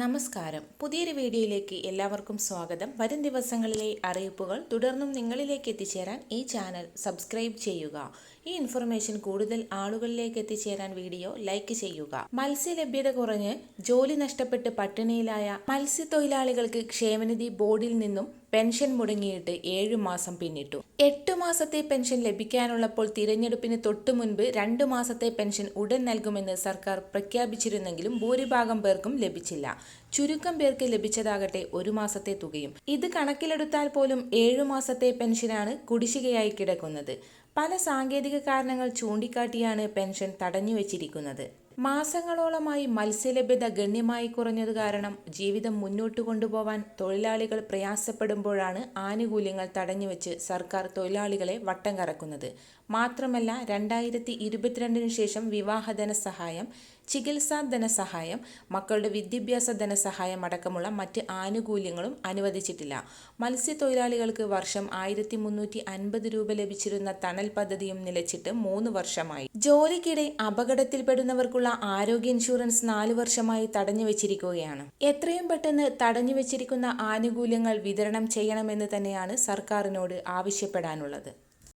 നമസ്കാരം. പുതിയൊരു വീഡിയോയിലേക്ക് എല്ലാവർക്കും സ്വാഗതം. വരും ദിവസങ്ങളിലെ അറിയിപ്പുകൾ തുടർന്നും നിങ്ങളിലേക്ക് എത്തിച്ചേരാൻ ഈ ചാനൽ സബ്സ്ക്രൈബ് ചെയ്യുക. ഈ ഇൻഫർമേഷൻ കൂടുതൽ ആളുകളിലേക്ക് എത്തിച്ചേരാൻ വീഡിയോ ലൈക്ക് ചെയ്യുക. മത്സ്യ ലഭ്യത കുറഞ്ഞ് ജോലി നഷ്ടപ്പെട്ട് പട്ടിണിയിലായ മത്സ്യത്തൊഴിലാളികൾക്ക് ക്ഷേമനിധി ബോർഡിൽ നിന്നും പെൻഷൻ മുടങ്ങിയിട്ട് ഏഴു മാസം പിന്നിട്ടു. എട്ടു മാസത്തെ പെൻഷൻ ലഭിക്കാനുള്ളപ്പോൾ തിരഞ്ഞെടുപ്പിന് തൊട്ടു മുൻപ് രണ്ടു മാസത്തെ പെൻഷൻ ഉടൻ നൽകുമെന്ന് സർക്കാർ പ്രഖ്യാപിച്ചിരുന്നെങ്കിലും ഭൂരിഭാഗം പേർക്കും ലഭിച്ചില്ല. ചുരുക്കം പേർക്ക് ലഭിച്ചതാകട്ടെ ഒരു മാസത്തെ തുകയും. ഇത് കണക്കിലെടുത്താൽ പോലും ഏഴു മാസത്തെ പെൻഷനാണ് കുടിശ്ശികയായി കിടക്കുന്നത്. പല സാങ്കേതിക കാരണങ്ങൾ ചൂണ്ടിക്കാട്ടിയാണ് പെൻഷൻ തടഞ്ഞുവച്ചിരിക്കുന്നത്. മാസങ്ങളോളമായി മത്സ്യലഭ്യത ഗണ്യമായി കുറഞ്ഞത് കാരണം ജീവിതം മുന്നോട്ട് കൊണ്ടുപോവാൻ തൊഴിലാളികൾ പ്രയാസപ്പെടുമ്പോഴാണ് ആനുകൂല്യങ്ങൾ തടഞ്ഞുവെച്ച് സർക്കാർ തൊഴിലാളികളെ വട്ടം കറക്കുന്നത്. മാത്രമല്ല രണ്ടായിരത്തി ഇരുപത്തിരണ്ടിന് ശേഷം വിവാഹ ധനസഹായം ചികിത്സാ ധനസഹായം മക്കളുടെ വിദ്യാഭ്യാസ ധനസഹായം അടക്കമുള്ള മറ്റ് ആനുകൂല്യങ്ങളും അനുവദിച്ചിട്ടില്ല. മത്സ്യത്തൊഴിലാളികൾക്ക് വർഷം ആയിരത്തി മുന്നൂറ്റി അൻപത് രൂപ ലഭിച്ചിരുന്ന തണൽ പദ്ധതിയും നിലച്ചിട്ട് മൂന്ന് വർഷമായി. ജോലിക്കിടെ അപകടത്തിൽപ്പെടുന്നവർക്കുള്ള ആരോഗ്യ ഇൻഷുറൻസ് നാലു വർഷമായി തടഞ്ഞു വെച്ചിരിക്കുകയാണ്. എത്രയും പെട്ടെന്ന് തടഞ്ഞു വെച്ചിരിക്കുന്ന ആനുകൂല്യങ്ങൾ വിതരണം ചെയ്യണമെന്ന് തന്നെയാണ് സർക്കാരിനോട് ആവശ്യപ്പെടാനുള്ളത്.